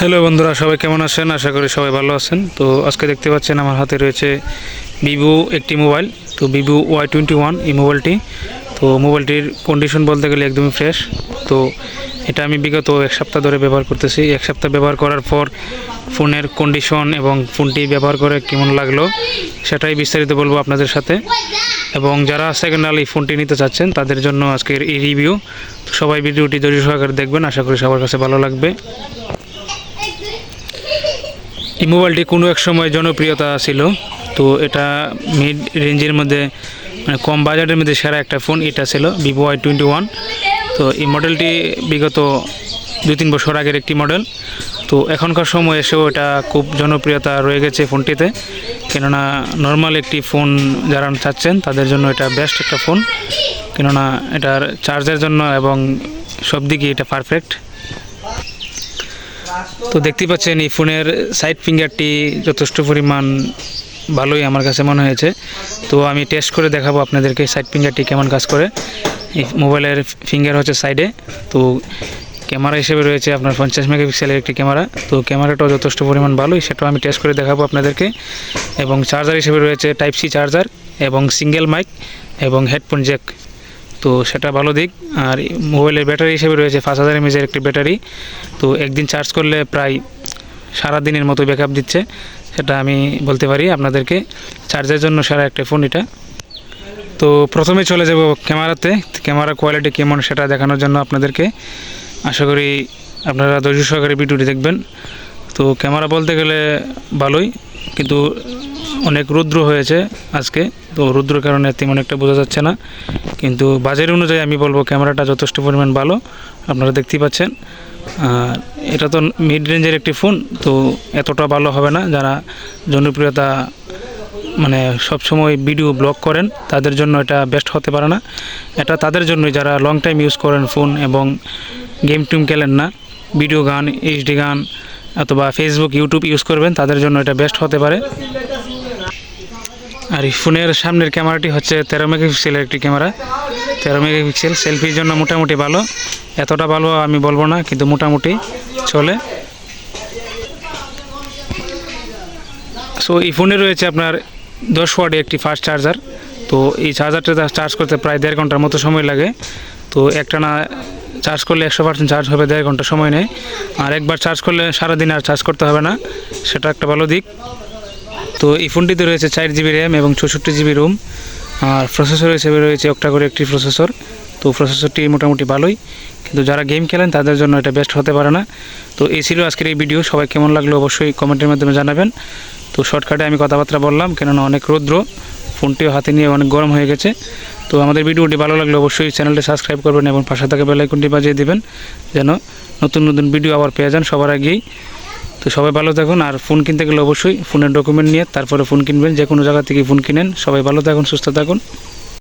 Hello বন্ধুরা, সবাই কেমন আছেন? আশা করি সবাই ভালো আছেন। তো আজকে দেখতে পাচ্ছেন আমার হাতে রয়েছে ভিভো একটি মোবাইল। তো ভিভো ওয়াই টোয়েন্টি ওয়ান এই মোবাইলটি। তো মোবাইলটির কন্ডিশন বলতে গেলে একদমই ফ্রেশ তো এটা আমি বিগত এক সপ্তাহ ধরে ব্যবহার করতেছি। এক সপ্তাহ ব্যবহার করার পর ফোনের কন্ডিশন এবং ফোনটি ব্যবহার করে কেমন লাগল, সেটাই বিস্তারিত বলব আপনাদের সাথে। এবং যারা সেকেন্ড হ্যান্ড এই ফোনটি নিতে চাচ্ছেন, তাদের জন্য আজকের এই রিভিউ তো সবাই ভিডিওটি ধৈর্য সহকারে দেখবেন। আশা করি সবার কাছে ভালো লাগবে। এই মোবাইলটি কোনো এক সময় জনপ্রিয়তা ছিল। তো এটা মিড রেঞ্জের মধ্যে মানে কম বাজেটের মধ্যে সেরা একটা ফোন এটা ছিল ভিভো ওয়াই টোয়েন্টি ওয়ান তো এই মডেলটি বিগত দু তিন বছর আগের একটি মডেল তো এখনকার সময় এসেও এটা খুব জনপ্রিয়তা রয়ে গেছে ফোনটিতে কেননা নর্মাল একটি ফোন যারা চাচ্ছেন, তাদের জন্য এটা বেস্ট একটা ফোন কেননা এটার চার্জের জন্য এবং সব দিকে এটা পারফেক্ট তো দেখতে পাচ্ছেন, এই ফোনের সাইড ফিঙ্গারটি যথেষ্ট পরিমাণ ভালোই আমার কাছে মনে হয়েছে। তো আমি টেস্ট করে দেখাবো আপনাদেরকে সাইড ফিঙ্গারটি কেমন কাজ করে। এই মোবাইলের ফিঙ্গার হচ্ছে সাইডে তো ক্যামেরা হিসেবে রয়েছে আপনার পঞ্চাশ মেগাপিক্সেলের একটি ক্যামেরা। তো ক্যামেরাটাও যথেষ্ট পরিমাণ ভালোই, সেটাও আমি টেস্ট করে দেখাবো আপনাদেরকে। এবং চার্জার হিসেবে রয়েছে টাইপ সি চার্জার এবং সিঙ্গেল মাইক এবং হেডফোন জ্যাক তো সেটা ভালো দিক। আর মোবাইলের ব্যাটারি হিসেবে রয়েছে পাঁচ হাজার এমএজের একটি ব্যাটারি। তো একদিন চার্জ করলে প্রায় সারা দিনের মতো ব্যাকআপ দিচ্ছে। সেটা আমি বলতে পারি আপনাদেরকে। চার্জের জন্য সারা একটা ফোন এটা। তো প্রথমে চলে যাব ক্যামেরাতে। ক্যামেরা কোয়ালিটি কেমন সেটা দেখানোর জন্য আপনাদেরকে। আশা করি আপনারা ধৈর্য সহকারে ভিডিওটি দেখবেন। তো ক্যামেরা বলতে গেলে ভালোই। কিন্তু অনেক রুদ্র হয়েছে আজকে। তো রুদ্র কারণে তেমন একটা বোঝা যাচ্ছে না। কিন্তু বাজেট অনুযায়ী আমি বলব ক্যামেরাটা যথেষ্ট পরিমাণ ভালো, আপনারা দেখতেই পাচ্ছেন। আর এটা তো মিড রেঞ্জের একটি ফোন তো এতটা ভালো হবে না। যারা জনপ্রিয়তা মানে সবসময় ভিডিও ব্লগ করেন, তাদের জন্য এটা বেস্ট হতে পারে না। এটা তাদের জন্যই, যারা লং টাইম ইউজ করেন ফোন এবং গেম টেম খেলেন না ভিডিও গান এইচডি গান, অথবা ফেসবুক ইউটিউব ইউজ করবেন, তাদের জন্য এটা বেস্ট হতে পারে। আর এই ফোনের সামনের ক্যামেরাটি হচ্ছে তেরো মেগাপিক্সেলের একটি ক্যামেরা। তেরো মেগাপিক্সেল সেলফির জন্য মোটামুটি ভালো। এতটা ভালো আমি বলব না, কিন্তু মোটামুটি চলে। সো এই ফোনে রয়েছে আপনার দশ ওয়ার্ডে একটি ফাস্ট চার্জার তো এই চার্জারটা চার্জ করতে প্রায় দেড় ঘণ্টার মতো সময় লাগে। তো একটা না চার্জ করলে একশো পার্সেন্ট চার্জ হবে, দেড় ঘণ্টা সময় নেয়। আর একবার চার্জ করলে সারাদিন আর চার্জ করতে হবে না। সেটা একটা ভালো দিক। তো এই ফোনটিতে রয়েছে চার জিবি র্যাম এবং চৌষট্টি জিবি রোম। আর প্রসেসর হিসেবে রয়েছে একটা করে একটি প্রসেসর। তো প্রসেসরটি মোটামুটি ভালোই। কিন্তু যারা গেম খেলেন, তাদের জন্য এটা বেস্ট হতে পারে না। তো এই ছিল আজকের এই ভিডিও। সবাই কেমন লাগল অবশ্যই কমেন্টের মাধ্যমে জানাবেন। তো শর্টকাটে আমি কথাবার্তা বললাম, কেননা অনেক রৌদ্র। ফোনটিও হাতে নিয়ে অনেক গরম হয়ে গেছে। তো আমাদের ভিডিওটি ভালো লাগলে অবশ্যই চ্যানেলটি সাবস্ক্রাইব করবেন এবং পাশে থাকা বেলাইকনটি বাজিয়ে দেবেন, যেন নতুন নতুন ভিডিও আবার পেয়ে যান সবার আগেই। তো সবাই ভালো থাকুন, আর ফোন কিনতে গেলে অবশ্যই ফোনের ডকুমেন্ট নিয়ে, তারপরে ফোন কিনবেন যে কোনো জায়গা থেকে ফোন কিনেন, সবাই ভালো থাকুন, সুস্থ থাকুন।